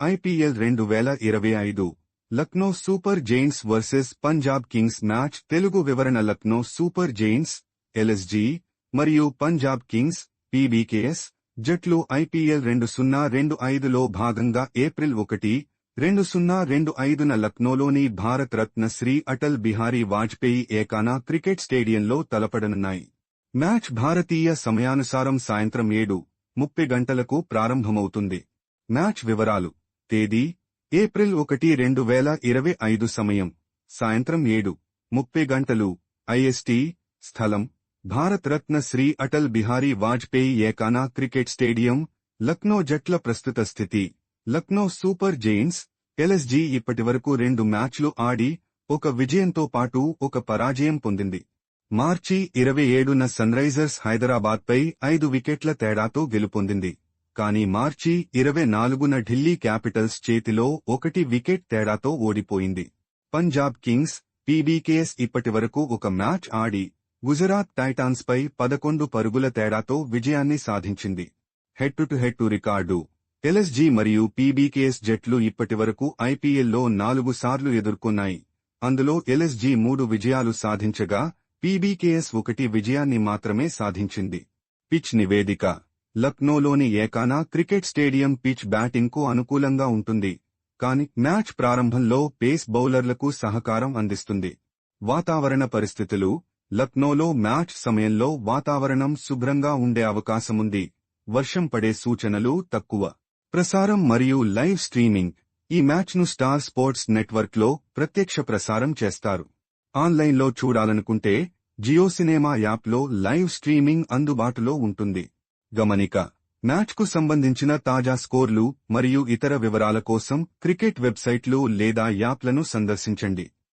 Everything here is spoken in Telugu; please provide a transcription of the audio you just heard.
ఐపీఎల్ రెండు వేల ఇరవై ఐదు Lucknow super giants versus Punjab kings match Telugu వివరణ లక్నో సూపర్ జెయింట్స్ ఎల్ఎస్జీ మరియు పంజాబ్ కింగ్స్ పీబీకేఎస్ జట్లు ఐపీఎల్ రెండు సున్నా రెండు ఐదులో భాగంగా ఏప్రిల్ ఒకటి రెండు సున్నా రెండు ఐదున లక్నోలోని భారత రత్న శ్రీ అటల్ బిహారీ వాజ్పేయి ఏకానా క్రికెట్ స్టేడియంలో తలపడనున్నాయి. మ్యాచ్ భారతీయ సమయానుసారం సాయంత్రం ఏడు ముప్పై గంటలకు ప్రారంభమవుతుంది. మ్యాచ్ వివరాలు తేదీ ఏప్రిల్ ఒకటి రెండు వేల ఇరవై ఐదు సమయం సాయంత్రం ఏడు ముప్పై గంటలు ఐఎస్టీ స్థలం భారత్ రత్న శ్రీ అటల్ బిహారీ వాజ్పేయి ఏకానా క్రికెట్ స్టేడియం లక్నో జట్ల ప్రస్తుత స్థితి లక్నో సూపర్ జెయింట్స్ ఎల్ఎస్జీ ఇప్పటివరకు రెండు మ్యాచ్లు ఆడి ఒక విజయంతో పాటు ఒక పరాజయం పొందింది. మార్చి ఇరవై ఏడున సన్రైజర్స్ హైదరాబాద్పై ఐదు వికెట్ల తేడాతో గెలుపొందింది. కానీ మార్చి ఇరవై నాలుగున ఢిల్లీ క్యాపిటల్స్ చేతిలో ఒకటి వికెట్ తేడాతో ఓడిపోయింది. పంజాబ్ కింగ్స్ పీబీకేఎస్ ఇప్పటివరకు ఒక మ్యాచ్ ఆడి గుజరాత్ టైటాన్స్పై పదకొండు పరుగుల తేడాతో విజయాన్ని సాధించింది. Head to head to record. LSG మరియు పీబీకేఎస్ జట్లు ఇప్పటివరకు ఐపీఎల్లో నాలుగు సార్లు ఎదుర్కొన్నాయి. అందులో ఎల్ఎస్జీ మూడు విజయాలు సాధించగా పీబీకేఎస్ ఒకటి విజయాన్ని మాత్రమే సాధించింది. పిచ్ నివేదిక. లక్నోలోని ఏకానా క్రికెట్ స్టేడియం పిచ్ బ్యాటింగ్కు అనుకూలంగా ఉంటుంది. కాని మ్యాచ్ ప్రారంభంలో పేస్ బౌలర్లకు సహకారం అందిస్తుంది. వాతావరణ పరిస్థితులు లక్నోలో మ్యాచ్ సమయంలో వాతావరణం శుభ్రంగా ఉండే అవకాశముంది. వర్షం పడే సూచనలు తక్కువ. ప్రసారం మరియు లైవ్ స్ట్రీమింగ్. ఈ మ్యాచ్ను స్టార్ స్పోర్ట్స్ నెట్వర్క్లో ప్రత్యక్ష ప్రసారం చేస్తారు. ఆన్లైన్లో చూడాలనుకుంటే జియో సినిమా యాప్లో లైవ్ స్ట్రీమింగ్ అందుబాటులో ఉంటుంది. గమనిక మ్యాచ్కు సంబంధించిన తాజా స్కోర్లు మరియు ఇతర వివరాల కోసం క్రికెట్ వెబ్సైట్లు లేదా యాప్లను సందర్శించండి.